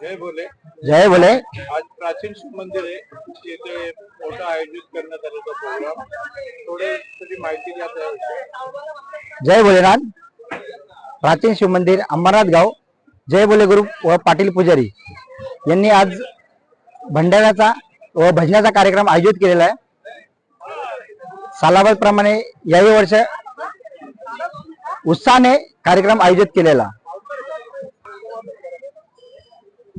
जय बोले जय बोले आज प्राचीन शिव मंदिर आहे. तिथे मोठा आयोजित करण्यात आलेला प्रोग्राम. थोडे थोडी माहिती द्या जय भोलेनाथ. प्राचीन शिव मंदिर अंबरनाथ गाव. जय बोले ग्रुप व पाटील पुजारी. यांनी आज भंडाऱ्याचा व भजनाचा कार्यक्रम आयोजित केलेला आहे. सालाबाद प्रमाणे याही वर्ष उत्साहाने कार्यक्रम आयोजित केलेला.